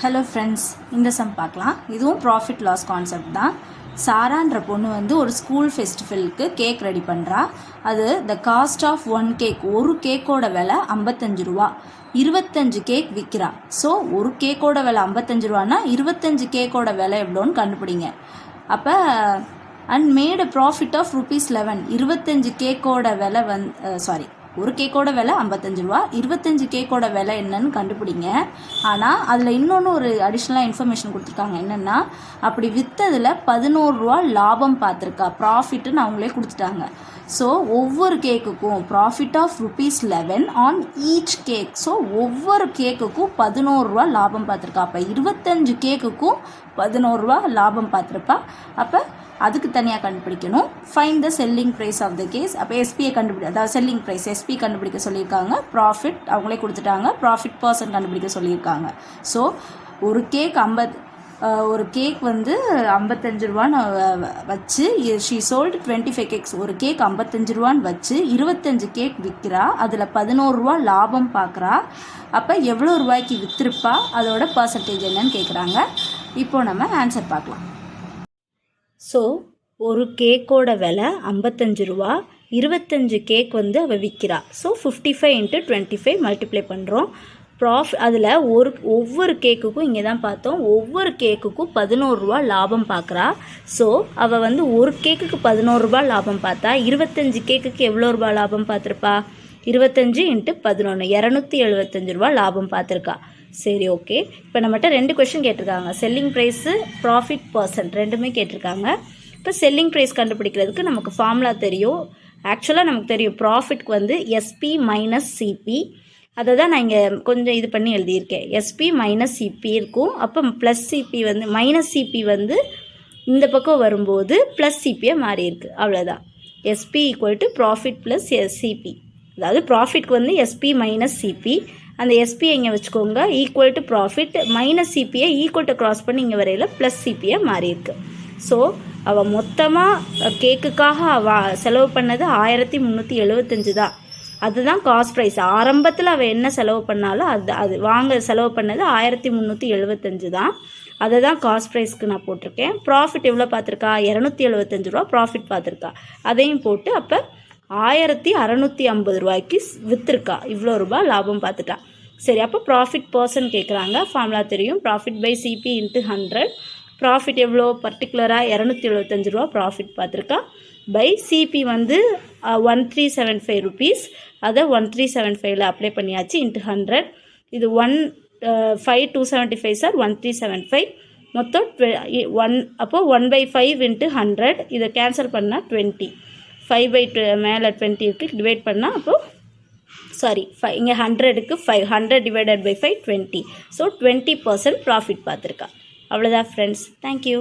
Hello friends இந்த some பார்க்கலாம். இதுவும் ப்ராஃபிட் லாஸ் கான்செப்ட் தான். சாரான்ற பொண்ணு வந்து ஒரு ஸ்கூல் ஃபெஸ்டிவலுக்கு கேக் ரெடி பண்ணுறா அது the cost of one cake ஒரு கேக்கோட விலை ஐம்பத்தஞ்சு ரூபா. இருபத்தஞ்சு கேக் விற்கிறா ஸோ ஒரு கேக்கோட விலை ஐம்பத்தஞ்சு ரூபான்னா இருபத்தஞ்சு கேக்கோட விலை எவ்வளோன்னு கண்டுபிடிங்க. அப்போ and made profit of rupees eleven இருபத்தஞ்சு கேக்கோட விலை வந் சாரி ஒரு கேக்கோட விலை ஐம்பத்தஞ்சு ரூபா இருபத்தஞ்சு கேக்கோட விலை என்னன்னு கண்டுபிடிங்க. ஆனால் அதில் இன்னொன்று ஒரு அடிஷ்னலாக இன்ஃபர்மேஷன் கொடுத்துருக்காங்க. என்னென்னா அப்படி விற்றதில் பதினோரு ரூபா லாபம் பார்த்துருக்கா. ப்ராஃபிட்டுன்னு அவங்களே கொடுத்துட்டாங்க. ஸோ ஒவ்வொரு கேக்குக்கும் profit of rupees eleven on each cake so ஒவ்வொரு கேக்குக்கும் பதினோரு ரூபா லாபம் பார்த்துருக்கா. அப்போ இருபத்தஞ்சு கேக்குக்கும் பதினோரு ரூபா லாபம் பார்த்துருப்பா. அப்போ அதுக்கு தனியாக கண்டுபிடிக்கணும். Find the selling price of the case அப்போ எஸ்பியை கண்டுபிடி அதாவது செல்லிங் ப்ரைஸ் எஸ்பி கண்டுபிடிக்க சொல்லியிருக்காங்க. ப்ராஃபிட் அவங்களே கொடுத்துட்டாங்க. ப்ராஃபிட் பர்சன் கண்டுபிடிக்க சொல்லியிருக்காங்க. ஸோ ஒரு கேக் ஐம்பது ஒரு கேக் வந்து ஐம்பத்தஞ்சு ரூபான்னு வச்சு she sold twenty five cakes ஒரு கேக் ஐம்பத்தஞ்சு ரூபான்னு வச்சு இருபத்தஞ்சு கேக் விற்கிறா அதில் பதினோரு ரூபா லாபம் பார்க்குறா அப்போ எவ்வளோ ரூபாய்க்கு விற்றுருப்பா அதோட பர்சன்டேஜ் என்னன்னு கேட்குறாங்க இப்போ நம்ம ஆன்சர் பார்க்கலாம். ஸோ ஒரு கேக்கோட விலை ஐம்பத்தஞ்சு ரூபா இருபத்தஞ்சு கேக் வந்து அவள் விற்கிறா so fifty five into twenty five multiply பண்ணுறோம் ப்ராஃப் அதில் ஒரு ஒவ்வொரு கேக்குக்கும் இங்கே தான் பார்த்தோம். ஒவ்வொரு கேக்குக்கும் பதினோருபா லாபம் பார்க்குறா ஸோ அவள் வந்து ஒரு கேக்குக்கு பதினோருபா லாபம் பார்த்தா இருபத்தஞ்சு கேக்குக்கு எவ்வளோ ரூபா லாபம் பார்த்துருப்பா? இருபத்தஞ்சு இன்ட்டு பதினொன்று இரநூத்தி எழுபத்தஞ்சு ரூபா லாபம் பார்த்துருக்கா. சரி ஓகே இப்போ நம்மகிட்ட ரெண்டு கொஷின் கேட்டிருக்காங்க. செல்லிங் ப்ரைஸு ப்ராஃபிட் பர்சன்ட் ரெண்டுமே கேட்டிருக்காங்க. இப்போ செல்லிங் ப்ரைஸ் கண்டுபிடிக்கிறதுக்கு நமக்கு ஃபார்முலா தெரியும். ஆக்சுவலாக நமக்கு தெரியும். ப்ராஃபிட்க்கு வந்து எஸ்பி மைனஸ் சிபி அதை தான் நான் இங்கே கொஞ்சம் இது பண்ணி எழுதியிருக்கேன். எஸ்பி மைனஸ் சிபி இருக்கும். அப்போ ப்ளஸ் சிபி வந்து மைனஸ் சிபி வந்து இந்த பக்கம் வரும்போது ப்ளஸ் சிபியாக மாறி இருக்குது அவ்வளோதான் SP equal to profit plus SCP அதாவது ப்ராஃபிட்க்கு வந்து எஸ்பி மைனஸ் சிபி அந்த எஸ்பியை இங்கே வச்சுக்கோங்க. ஈக்குவல் டு ப்ராஃபிட் மைனஸ் சிபியை ஈக்குவல் டு க்ராஸ் பண்ணி இங்கே வரையில் ப்ளஸ் சிபியை மாறியிருக்கு ஸோ அவள் மொத்தமாக கேக்குக்காக அவள் செலவு பண்ணது ஆயிரத்தி முந்நூற்றி எழுபத்தஞ்சு தான். அதுதான் காஸ்ட் ப்ரைஸ் ஆரம்பத்தில் அவள் என்ன செலவு பண்ணாலும் அது அது வாங்க செலவு பண்ணது ஆயிரத்தி முந்நூற்றி எழுபத்தஞ்சு தான். அதை தான் காஸ்ட் ப்ரைஸ்க்கு நான் போட்டிருக்கேன். ப்ராஃபிட் எவ்வளோ பார்த்துருக்கா? இரநூத்தி எழுபத்தஞ்சு ரூபா ப்ராஃபிட் பார்த்துருக்கா. அதையும் போட்டு அப்போ ஆயிரத்தி அறநூற்றி ஐம்பது ரூபாய்க்கு விற்றுருக்கா இவ்வளோ ரூபா லாபம் பார்த்துட்டா. சரி அப்போ ப்ராஃபிட் பர்சன் கேட்குறாங்க ஃபார்முலா தெரியும். Profit by CP into hundred profit எவ்வளோ பர்டிகுலராக இரநூத்தி எழுபத்தஞ்சு ரூபா ப்ராஃபிட் பார்த்துருக்கா. பை சிபி வந்து one three seven five rupees அதை ஒன் த்ரீ செவன் ஃபைவ்ல அப்ளை பண்ணியாச்சு. இன்ட்டு ஹண்ட்ரட் இது one five two seventy five sir one three seven five மொத்தம் ஒன் அப்போது one by five into hundred இதை கேன்சல் பண்ணால் டுவெண்ட்டி ஃபைவ் பை டு மேலே twenty இருக்குது டிவைட் பண்ணால் அப்போது சாரி ஃபைவ் இங்கே ஹண்ட்ரடுக்கு five hundred divided by five twenty so twenty percent profit பார்த்துருக்கா. அவ்வளோதான் ஃப்ரெண்ட்ஸ் தேங்க்யூ